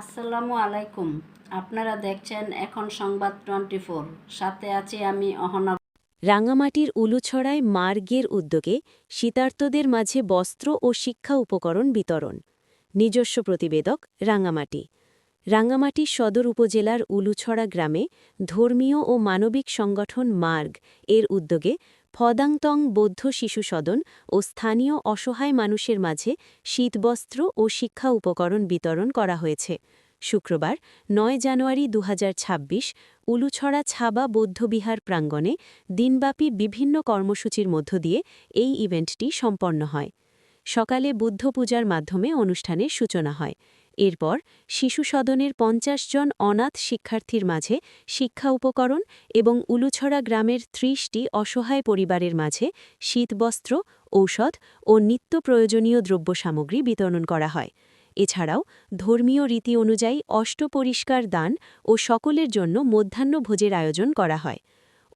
আসসালামু আলাইকুম। আপনারা দেখছেন এখন সংবাদ টোয়েন্টি সাথে আছি আমি অহনা। রাঙামাটির উলুছড়ায় মার্গের উদ্যোগে শীতার্তদের মাঝে বস্ত্র ও শিক্ষা উপকরণ বিতরণ। নিজস্ব প্রতিবেদক, রাঙামাটি। রাঙামাটি সদর উপজেলার উলুছড়া গ্রামে ধর্মীয় ও মানবিক সংগঠন মার্গ এর উদ্যোগে ফদাংতং বৌদ্ধ শিশু সদন ও স্থানীয় অসহায় মানুষের মাঝে শীতবস্ত্র ও শিক্ষা উপকরণ বিতরণ করা হয়েছে। শুক্রবার, নয় জানুয়ারি দু হাজার ছাব্বিশ, উলুছড়া ছাবা বৌদ্ধবিহার প্রাঙ্গণে দিনব্যাপী বিভিন্ন কর্মসূচির মধ্য দিয়ে এই ইভেন্টটি সম্পন্ন হয়। সকালে বুদ্ধ পূজার মাধ্যমে অনুষ্ঠানের সূচনা হয়। এরপর শিশু সদনের পঞ্চাশ জন অনাথ শিক্ষার্থীর মাঝে শিক্ষা উপকরণ এবং উলুছড়া গ্রামের ত্রিশটি অসহায় পরিবারের মাঝে শীতবস্ত্র, ঔষধ ও নিত্য প্রয়োজনীয় দ্রব্য সামগ্রী বিতরণ করা হয়। এছাড়াও ধর্মীয় রীতি অনুযায়ী অষ্টপরিষ্কার দান ও সকলের জন্য মধ্যাহ্নভোজের আয়োজন করা হয়।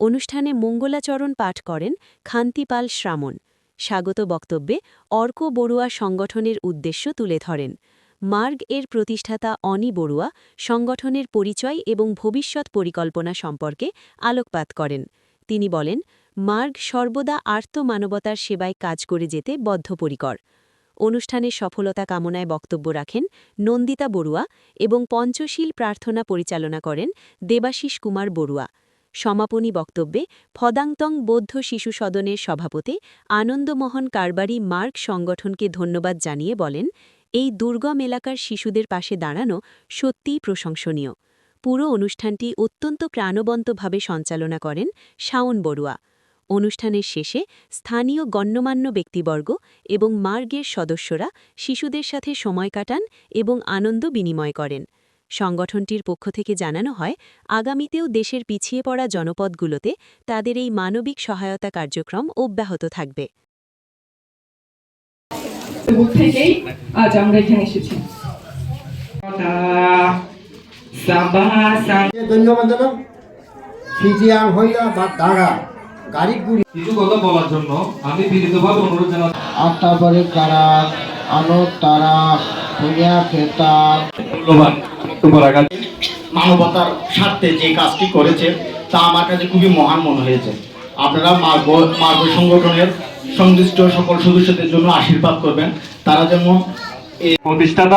অনুষ্ঠানে মঙ্গলাচরণ পাঠ করেন খান্তিপাল শ্রামণ। স্বাগত বক্তব্যে অর্ক বড়ুয়া সংগঠনের উদ্দেশ্য তুলে ধরেন। মার্গ এর প্রতিষ্ঠাতা অনি বড়ুয়া সংগঠনের পরিচয় এবং ভবিষ্যৎ পরিকল্পনা সম্পর্কে আলোকপাত করেন। তিনি বলেন, মার্গ সর্বদা আর্ত মানবতার সেবায় কাজ করে যেতে বদ্ধপরিকর। অনুষ্ঠানের সফলতা কামনায় বক্তব্য রাখেন নন্দিতা বড়ুয়া এবং পঞ্চশীল প্রার্থনা পরিচালনা করেন দেবাশিস কুমার বড়ুয়া। সমাপনী বক্তব্যে ফদাংতং বৌদ্ধ শিশু সদনের সভাপতি আনন্দমোহন কারবারি মার্গ সংগঠনকে ধন্যবাদ জানিয়ে বলেন এই দুর্গম এলাকার শিশুদের পাশে দাঁড়ানো সত্যিই প্রশংসনীয়। পুরো অনুষ্ঠানটি অত্যন্ত প্রাণবন্তভাবে সঞ্চালনা করেন শাওন বড়ুয়া। অনুষ্ঠানের শেষে স্থানীয় গণ্যমান্য ব্যক্তিবর্গ এবং মার্গের সদস্যরা শিশুদের সাথে সময় কাটান এবং আনন্দ বিনিময় করেন। সংগঠনটির পক্ষ থেকে জানানো হয়, আগামীতেও দেশের পিছিয়ে পড়া জনপদগুলোতে তাদের এই মানবিক সহায়তা কার্যক্রম অব্যাহত থাকবে। থেকেই আজ আমরা এখানে এসেছি। ধন্যবাদ সিজিয়াং হইয়া বা তারা গাড়ি গুড়ি কিছু কথা বলার জন্য আমি বিনীতভাবে অনুরোধ জানাচ্ছি। আর তারপরে কারা আনো তারা হইয়া খেতা মূল্যবান বক্তব্য রাখার মানবতার স্বার্থে যে কাজটি করেছে তা আমার কাছে খুবই মহান মনে হয়েছে। আপনারা মার্গ মার্গ সংগঠনের সংশ্লিষ্ট সকল সদস্যদের জন্য আশীর্বাদ করবেন। তারা যেন প্রতিষ্ঠাতা